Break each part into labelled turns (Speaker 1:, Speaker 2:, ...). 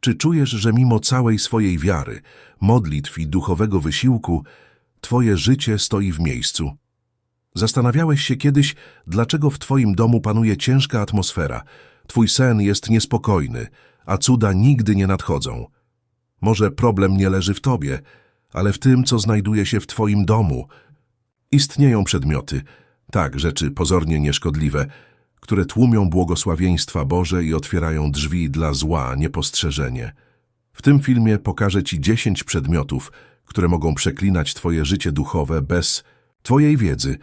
Speaker 1: Czy czujesz, że mimo całej swojej wiary, modlitw i duchowego wysiłku, twoje życie stoi w miejscu? Zastanawiałeś się kiedyś, dlaczego w twoim domu panuje ciężka atmosfera, twój sen jest niespokojny, a cuda nigdy nie nadchodzą. Może problem nie leży w tobie, ale w tym, co znajduje się w twoim domu. Istnieją przedmioty, tak, rzeczy pozornie nieszkodliwe, które tłumią błogosławieństwa Boże i otwierają drzwi dla zła niepostrzeżenie. W tym filmie pokażę Ci dziesięć przedmiotów, które mogą przeklinać Twoje życie duchowe bez Twojej wiedzy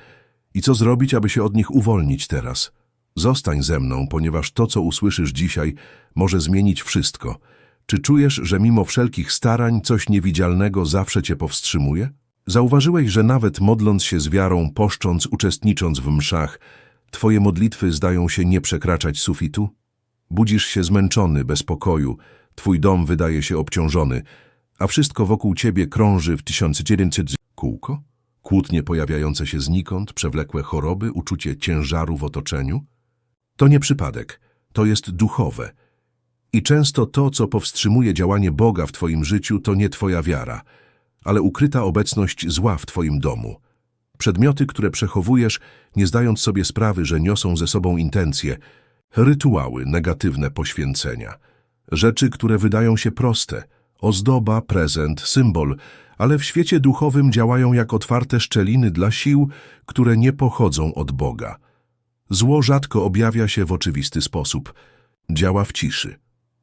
Speaker 1: i co zrobić, aby się od nich uwolnić teraz. Zostań ze mną, ponieważ to, co usłyszysz dzisiaj, może zmienić wszystko. Czy czujesz, że mimo wszelkich starań coś niewidzialnego zawsze Cię powstrzymuje? Zauważyłeś, że nawet modląc się z wiarą, poszcząc, uczestnicząc w mszach, Twoje modlitwy zdają się nie przekraczać sufitu? Budzisz się zmęczony, bez pokoju, Twój dom wydaje się obciążony, a wszystko wokół Ciebie krąży w 1900 kółko? Kłótnie pojawiające się znikąd, przewlekłe choroby, uczucie ciężaru w otoczeniu? To nie przypadek, to jest duchowe. I często to, co powstrzymuje działanie Boga w Twoim życiu, to nie Twoja wiara, ale ukryta obecność zła w Twoim domu. Przedmioty, które przechowujesz, nie zdając sobie sprawy, że niosą ze sobą intencje, rytuały, negatywne poświęcenia. Rzeczy, które wydają się proste, ozdoba, prezent, symbol, ale w świecie duchowym działają jak otwarte szczeliny dla sił, które nie pochodzą od Boga. Zło rzadko objawia się w oczywisty sposób. Działa w ciszy,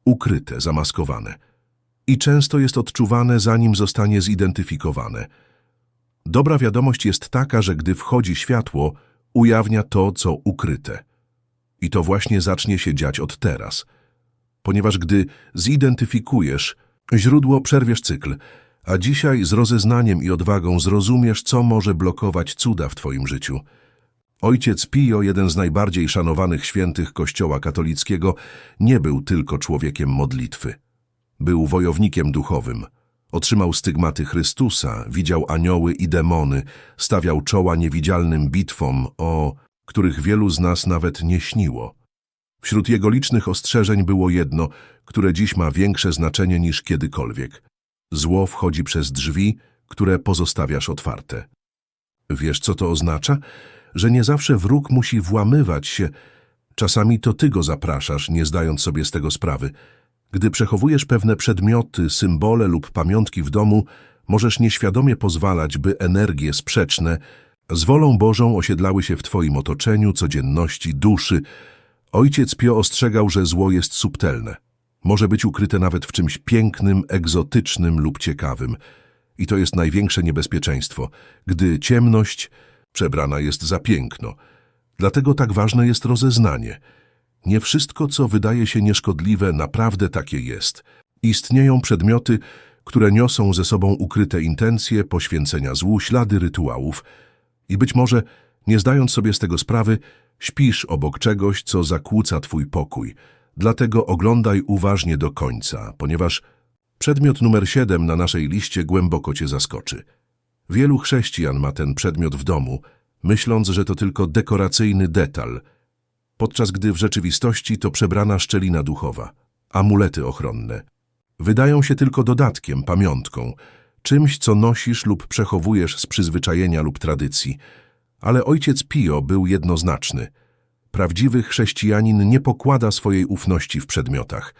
Speaker 1: ukryte, zamaskowane. I często jest odczuwane, zanim zostanie zidentyfikowane. Dobra wiadomość jest taka, że gdy wchodzi światło, ujawnia to, co ukryte. I to właśnie zacznie się dziać od teraz. Ponieważ gdy zidentyfikujesz źródło, przerwiesz cykl, a dzisiaj z rozeznaniem i odwagą zrozumiesz, co może blokować cuda w Twoim życiu. Ojciec Pio, jeden z najbardziej szanowanych świętych Kościoła katolickiego, nie był tylko człowiekiem modlitwy. Był wojownikiem duchowym. Otrzymał stygmaty Chrystusa, widział anioły i demony, stawiał czoła niewidzialnym bitwom, o których wielu z nas nawet nie śniło. Wśród jego licznych ostrzeżeń było jedno, które dziś ma większe znaczenie niż kiedykolwiek. Zło wchodzi przez drzwi, które pozostawiasz otwarte. Wiesz, co to oznacza? Że nie zawsze wróg musi włamywać się. Czasami to ty go zapraszasz, nie zdając sobie z tego sprawy. Gdy przechowujesz pewne przedmioty, symbole lub pamiątki w domu, możesz nieświadomie pozwalać, by energie sprzeczne z wolą Bożą osiedlały się w twoim otoczeniu, codzienności, duszy. Ojciec Pio ostrzegał, że zło jest subtelne. Może być ukryte nawet w czymś pięknym, egzotycznym lub ciekawym. I to jest największe niebezpieczeństwo, gdy ciemność przebrana jest za piękno. Dlatego tak ważne jest rozeznanie. Nie wszystko, co wydaje się nieszkodliwe, naprawdę takie jest. Istnieją przedmioty, które niosą ze sobą ukryte intencje, poświęcenia złu, ślady rytuałów. I być może, nie zdając sobie z tego sprawy, śpisz obok czegoś, co zakłóca twój pokój. Dlatego oglądaj uważnie do końca, ponieważ przedmiot numer 7 na naszej liście głęboko cię zaskoczy. Wielu chrześcijan ma ten przedmiot w domu, myśląc, że to tylko dekoracyjny detal, podczas gdy w rzeczywistości to przebrana szczelina duchowa, amulety ochronne. Wydają się tylko dodatkiem, pamiątką, czymś, co nosisz lub przechowujesz z przyzwyczajenia lub tradycji. Ale ojciec Pio był jednoznaczny. Prawdziwy chrześcijanin nie pokłada swojej ufności w przedmiotach.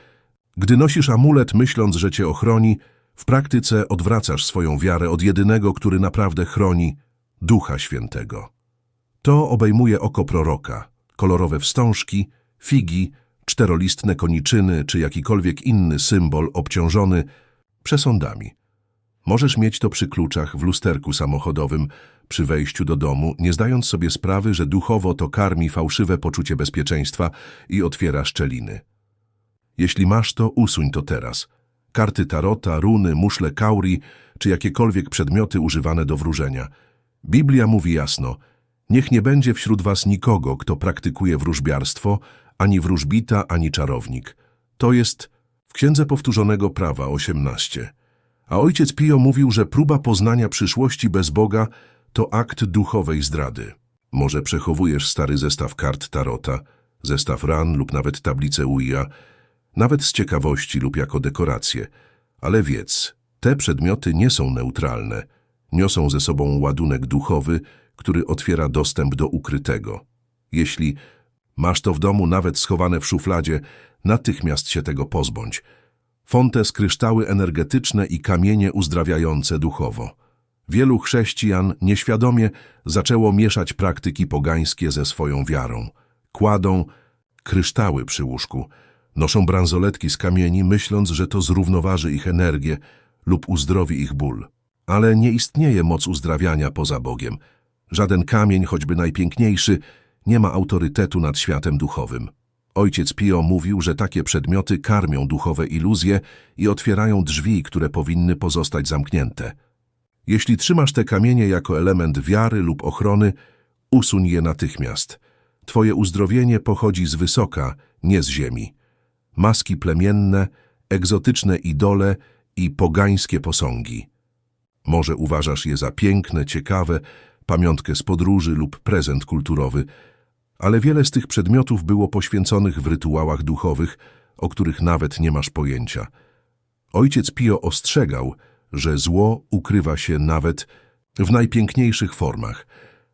Speaker 1: Gdy nosisz amulet, myśląc, że cię ochroni, w praktyce odwracasz swoją wiarę od jedynego, który naprawdę chroni Ducha Świętego. To obejmuje oko proroka, kolorowe wstążki, figi, czterolistne koniczyny czy jakikolwiek inny symbol obciążony przesądami. Możesz mieć to przy kluczach w lusterku samochodowym, przy wejściu do domu, nie zdając sobie sprawy, że duchowo to karmi fałszywe poczucie bezpieczeństwa i otwiera szczeliny. Jeśli masz to, usuń to teraz. Karty tarota, runy, muszle kauri czy jakiekolwiek przedmioty używane do wróżenia. Biblia mówi jasno, niech nie będzie wśród was nikogo, kto praktykuje wróżbiarstwo, ani wróżbita, ani czarownik. To jest w Księdze Powtórzonego Prawa 18. A ojciec Pio mówił, że próba poznania przyszłości bez Boga to akt duchowej zdrady. Może przechowujesz stary zestaw kart tarota, zestaw ran lub nawet tablicę Ouija. nawet z ciekawości lub jako dekoracje. Ale wiedz, te przedmioty nie są neutralne. Niosą ze sobą ładunek duchowy, który otwiera dostęp do ukrytego. Jeśli masz to w domu nawet schowane w szufladzie, natychmiast się tego pozbądź. Fontes, kryształy energetyczne i kamienie uzdrawiające duchowo. Wielu chrześcijan nieświadomie zaczęło mieszać praktyki pogańskie ze swoją wiarą. Kładą kryształy przy łóżku, noszą bransoletki z kamieni, myśląc, że to zrównoważy ich energię lub uzdrowi ich ból. Ale nie istnieje moc uzdrawiania poza Bogiem. Żaden kamień, choćby najpiękniejszy, nie ma autorytetu nad światem duchowym. Ojciec Pio mówił, że takie przedmioty karmią duchowe iluzje i otwierają drzwi, które powinny pozostać zamknięte. Jeśli trzymasz te kamienie jako element wiary lub ochrony, usuń je natychmiast. Twoje uzdrowienie pochodzi z wysoka, nie z ziemi. Maski plemienne, egzotyczne idole i pogańskie posągi. Może uważasz je za piękne, ciekawe, pamiątkę z podróży lub prezent kulturowy, ale wiele z tych przedmiotów było poświęconych w rytuałach duchowych, o których nawet nie masz pojęcia. Ojciec Pio ostrzegał, że zło ukrywa się nawet w najpiękniejszych formach.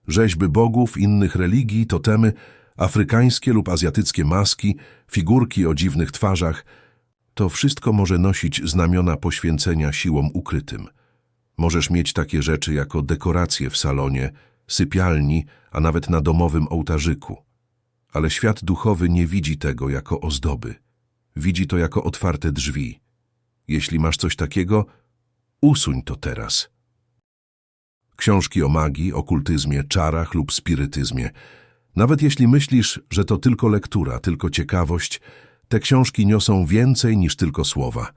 Speaker 1: Rzeźby bogów, innych religii, totemy, afrykańskie lub azjatyckie maski, figurki o dziwnych twarzach, to wszystko może nosić znamiona poświęcenia siłom ukrytym. Możesz mieć takie rzeczy jako dekoracje w salonie, sypialni, a nawet na domowym ołtarzyku. Ale świat duchowy nie widzi tego jako ozdoby. Widzi to jako otwarte drzwi. Jeśli masz coś takiego, usuń to teraz. Książki o magii, okultyzmie, czarach lub spirytyzmie. Nawet jeśli myślisz, że to tylko lektura, tylko ciekawość, te książki niosą więcej niż tylko słowa.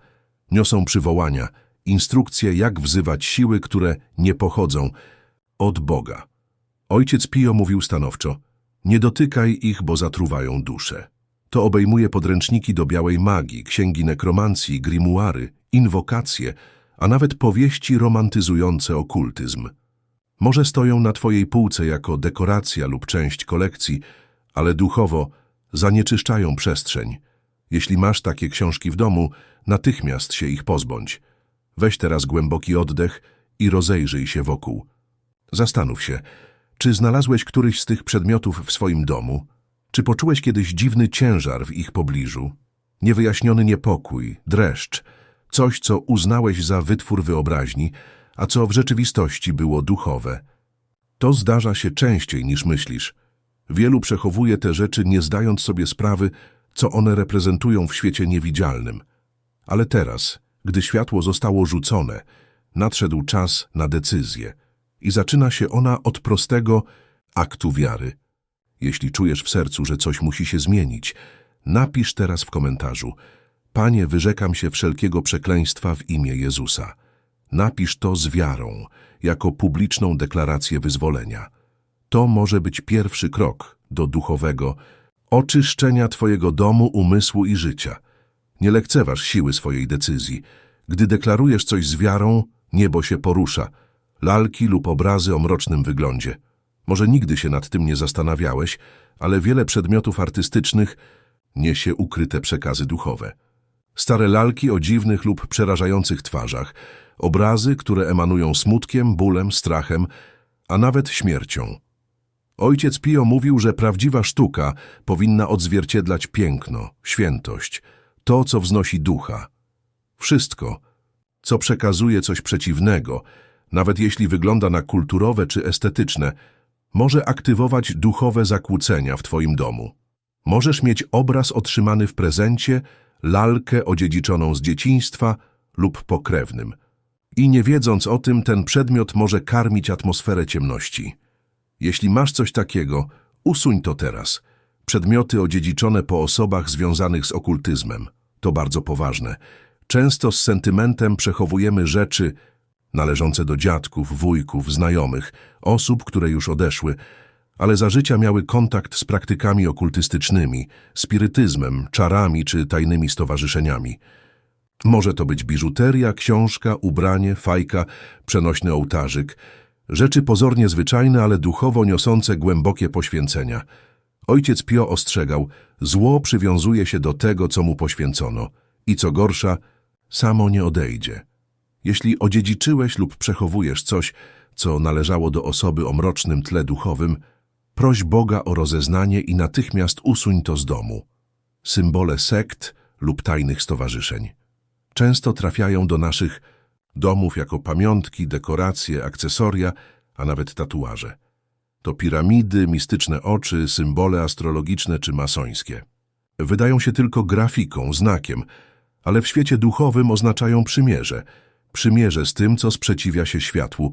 Speaker 1: Niosą przywołania, instrukcje, jak wzywać siły, które nie pochodzą od Boga. Ojciec Pio mówił stanowczo, nie dotykaj ich, bo zatruwają duszę. To obejmuje podręczniki do białej magii, księgi nekromancji, grimuary, inwokacje, a nawet powieści romantyzujące okultyzm. Może stoją na twojej półce jako dekoracja lub część kolekcji, ale duchowo zanieczyszczają przestrzeń. Jeśli masz takie książki w domu, natychmiast się ich pozbądź. Weź teraz głęboki oddech i rozejrzyj się wokół. Zastanów się, czy znalazłeś któryś z tych przedmiotów w swoim domu? Czy poczułeś kiedyś dziwny ciężar w ich pobliżu? Niewyjaśniony niepokój, dreszcz, coś, co uznałeś za wytwór wyobraźni, a co w rzeczywistości było duchowe. To zdarza się częściej niż myślisz. Wielu przechowuje te rzeczy, nie zdając sobie sprawy, co one reprezentują w świecie niewidzialnym. Ale teraz, gdy światło zostało rzucone, nadszedł czas na decyzję – i zaczyna się ona od prostego aktu wiary. Jeśli czujesz w sercu, że coś musi się zmienić, napisz teraz w komentarzu Panie, wyrzekam się wszelkiego przekleństwa w imię Jezusa. Napisz to z wiarą, jako publiczną deklarację wyzwolenia. To może być pierwszy krok do duchowego oczyszczenia Twojego domu, umysłu i życia. Nie lekceważ siły swojej decyzji. Gdy deklarujesz coś z wiarą, niebo się porusza – lalki lub obrazy o mrocznym wyglądzie. Może nigdy się nad tym nie zastanawiałeś, ale wiele przedmiotów artystycznych niesie ukryte przekazy duchowe. Stare lalki o dziwnych lub przerażających twarzach, obrazy, które emanują smutkiem, bólem, strachem, a nawet śmiercią. Ojciec Pio mówił, że prawdziwa sztuka powinna odzwierciedlać piękno, świętość, to, co wznosi ducha. Wszystko, co przekazuje coś przeciwnego, nawet jeśli wygląda na kulturowe czy estetyczne, może aktywować duchowe zakłócenia w Twoim domu. Możesz mieć obraz otrzymany w prezencie, lalkę odziedziczoną z dzieciństwa lub pokrewnym. I nie wiedząc o tym, ten przedmiot może karmić atmosferę ciemności. Jeśli masz coś takiego, usuń to teraz. Przedmioty odziedziczone po osobach związanych z okultyzmem. To bardzo poważne. Często z sentymentem przechowujemy rzeczy, należące do dziadków, wujków, znajomych, osób, które już odeszły, ale za życia miały kontakt z praktykami okultystycznymi, spirytyzmem, czarami czy tajnymi stowarzyszeniami. Może to być biżuteria, książka, ubranie, fajka, przenośny ołtarzyk, rzeczy pozornie zwyczajne, ale duchowo niosące głębokie poświęcenia. Ojciec Pio ostrzegał, zło przywiązuje się do tego, co mu poświęcono i co gorsza, samo nie odejdzie. Jeśli odziedziczyłeś lub przechowujesz coś, co należało do osoby o mrocznym tle duchowym, proś Boga o rozeznanie i natychmiast usuń to z domu. Symbole sekt lub tajnych stowarzyszeń często trafiają do naszych domów jako pamiątki, dekoracje, akcesoria, a nawet tatuaże. To piramidy, mistyczne oczy, symbole astrologiczne czy masońskie. Wydają się tylko grafiką, znakiem, ale w świecie duchowym oznaczają przymierze. Przymierze z tym, co sprzeciwia się światłu.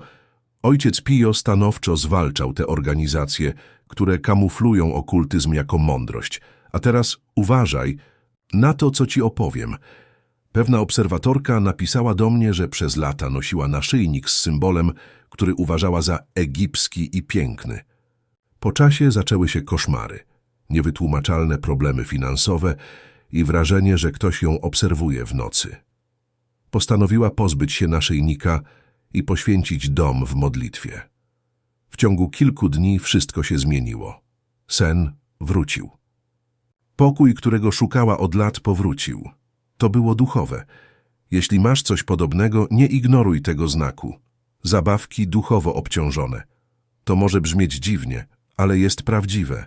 Speaker 1: Ojciec Pio stanowczo zwalczał te organizacje, które kamuflują okultyzm jako mądrość. A teraz uważaj na to, co ci opowiem. Pewna obserwatorka napisała do mnie, że przez lata nosiła naszyjnik z symbolem, który uważała za egipski i piękny. Po czasie zaczęły się koszmary, niewytłumaczalne problemy finansowe i wrażenie, że ktoś ją obserwuje w nocy. Postanowiła pozbyć się naszyjnika i poświęcić dom w modlitwie. W ciągu kilku dni wszystko się zmieniło. Sen wrócił. Pokój, którego szukała od lat, powrócił. To było duchowe. Jeśli masz coś podobnego, nie ignoruj tego znaku. Zabawki duchowo obciążone. To może brzmieć dziwnie, ale jest prawdziwe.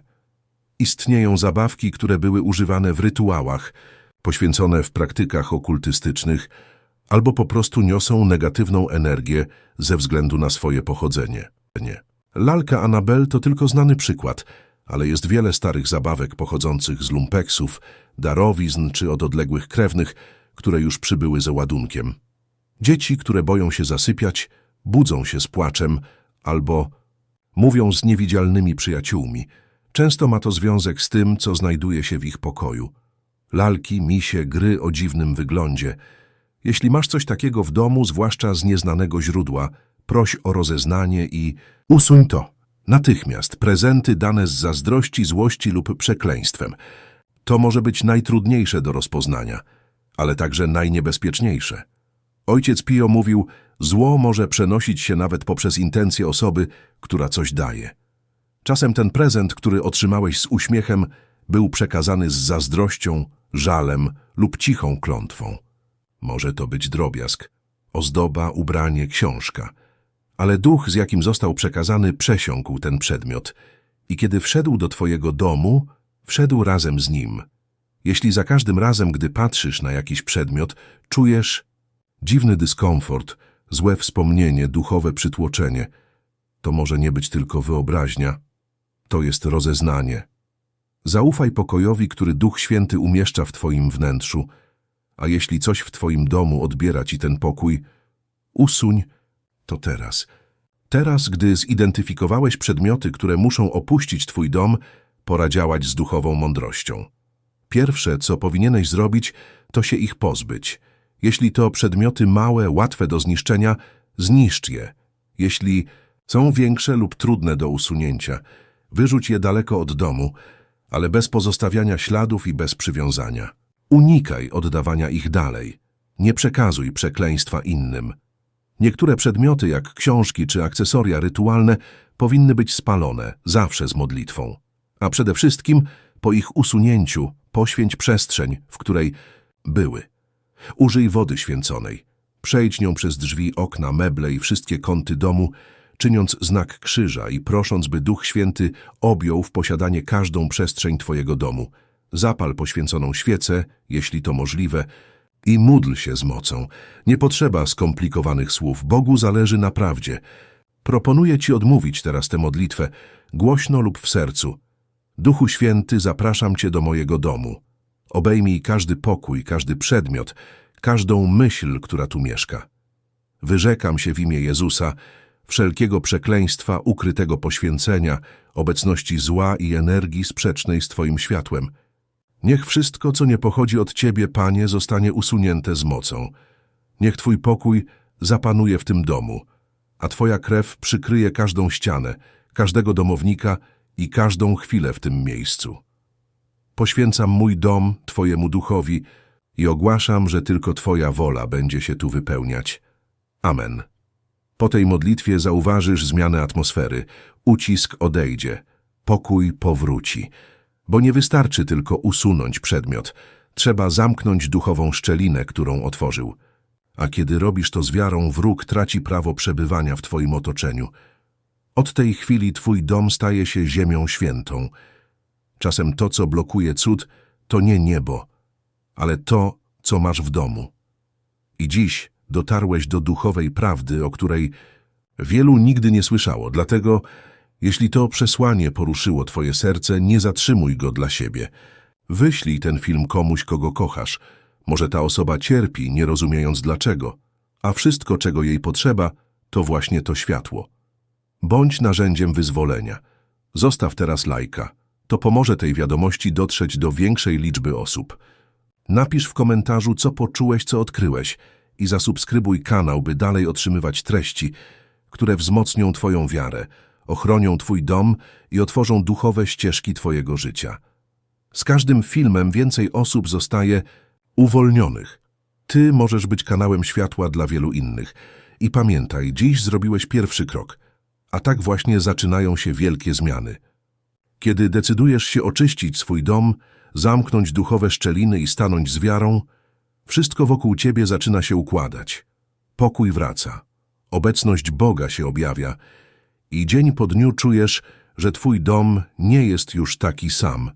Speaker 1: Istnieją zabawki, które były używane w rytuałach, poświęcone w praktykach okultystycznych, albo po prostu niosą negatywną energię ze względu na swoje pochodzenie. Nie. Lalka Anabel to tylko znany przykład, ale jest wiele starych zabawek pochodzących z lumpeksów, darowizn czy od odległych krewnych, które już przybyły za ładunkiem. Dzieci, które boją się zasypiać, budzą się z płaczem albo mówią z niewidzialnymi przyjaciółmi. Często ma to związek z tym, co znajduje się w ich pokoju. Lalki, misie, gry o dziwnym wyglądzie. Jeśli masz coś takiego w domu, zwłaszcza z nieznanego źródła, proś o rozeznanie i usuń to. Natychmiast prezenty dane z zazdrości, złości lub przekleństwem. To może być najtrudniejsze do rozpoznania, ale także najniebezpieczniejsze. Ojciec Pio mówił, zło może przenosić się nawet poprzez intencje osoby, która coś daje. Czasem ten prezent, który otrzymałeś z uśmiechem, był przekazany z zazdrością, żalem lub cichą klątwą. Może to być drobiazg, ozdoba, ubranie, książka – ale duch, z jakim został przekazany, przesiąkł ten przedmiot i kiedy wszedł do twojego domu, wszedł razem z nim. Jeśli za każdym razem, gdy patrzysz na jakiś przedmiot, czujesz dziwny dyskomfort, złe wspomnienie, duchowe przytłoczenie, to może nie być tylko wyobraźnia, to jest rozeznanie. Zaufaj pokojowi, który Duch Święty umieszcza w twoim wnętrzu, a jeśli coś w twoim domu odbiera ci ten pokój, usuń to teraz. Teraz, gdy zidentyfikowałeś przedmioty, które muszą opuścić twój dom, pora działać z duchową mądrością. Pierwsze, co powinieneś zrobić, to się ich pozbyć. Jeśli to przedmioty małe, łatwe do zniszczenia, zniszcz je. Jeśli są większe lub trudne do usunięcia, wyrzuć je daleko od domu, ale bez pozostawiania śladów i bez przywiązania. Unikaj oddawania ich dalej. Nie przekazuj przekleństwa innym. Niektóre przedmioty, jak książki czy akcesoria rytualne, powinny być spalone, zawsze z modlitwą. A przede wszystkim, po ich usunięciu, poświęć przestrzeń, w której były. Użyj wody święconej. Przejdź nią przez drzwi, okna, meble i wszystkie kąty domu, czyniąc znak krzyża i prosząc, by Duch Święty objął w posiadanie każdą przestrzeń Twojego domu. Zapal poświęconą świecę, jeśli to możliwe, i módl się z mocą. Nie potrzeba skomplikowanych słów. Bogu zależy na prawdzie. Proponuję Ci odmówić teraz tę modlitwę, głośno lub w sercu. Duchu Święty, zapraszam Cię do mojego domu. Obejmij każdy pokój, każdy przedmiot, każdą myśl, która tu mieszka. Wyrzekam się w imię Jezusa wszelkiego przekleństwa, ukrytego poświęcenia, obecności zła i energii sprzecznej z Twoim światłem – Niech wszystko, co nie pochodzi od Ciebie, Panie, zostanie usunięte z mocą. Niech Twój pokój zapanuje w tym domu, a Twoja krew przykryje każdą ścianę, każdego domownika i każdą chwilę w tym miejscu. Poświęcam mój dom Twojemu duchowi i ogłaszam, że tylko Twoja wola będzie się tu wypełniać. Amen. Po tej modlitwie zauważysz zmianę atmosfery, ucisk odejdzie, pokój powróci – Bo nie wystarczy tylko usunąć przedmiot. Trzeba zamknąć duchową szczelinę, którą otworzył. A kiedy robisz to z wiarą, wróg traci prawo przebywania w twoim otoczeniu. Od tej chwili twój dom staje się ziemią świętą. Czasem to, co blokuje cud, to nie niebo, ale to, co masz w domu. I dziś dotarłeś do duchowej prawdy, o której wielu nigdy nie słyszało. Dlatego, jeśli to przesłanie poruszyło twoje serce, nie zatrzymuj go dla siebie. Wyślij ten film komuś, kogo kochasz. Może ta osoba cierpi, nie rozumiejąc dlaczego, a wszystko, czego jej potrzeba, to właśnie to światło. Bądź narzędziem wyzwolenia. Zostaw teraz lajka. To pomoże tej wiadomości dotrzeć do większej liczby osób. Napisz w komentarzu, co poczułeś, co odkryłeś i zasubskrybuj kanał, by dalej otrzymywać treści, które wzmocnią Twoją wiarę, ochronią Twój dom i otworzą duchowe ścieżki Twojego życia. Z każdym filmem więcej osób zostaje uwolnionych. Ty możesz być kanałem światła dla wielu innych. I pamiętaj, dziś zrobiłeś pierwszy krok, a tak właśnie zaczynają się wielkie zmiany. Kiedy decydujesz się oczyścić swój dom, zamknąć duchowe szczeliny i stanąć z wiarą, wszystko wokół ciebie zaczyna się układać. Pokój wraca, obecność Boga się objawia i dzień po dniu czujesz, że twój dom nie jest już taki sam,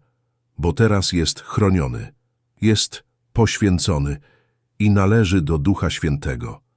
Speaker 1: bo teraz jest chroniony, jest poświęcony i należy do Ducha Świętego.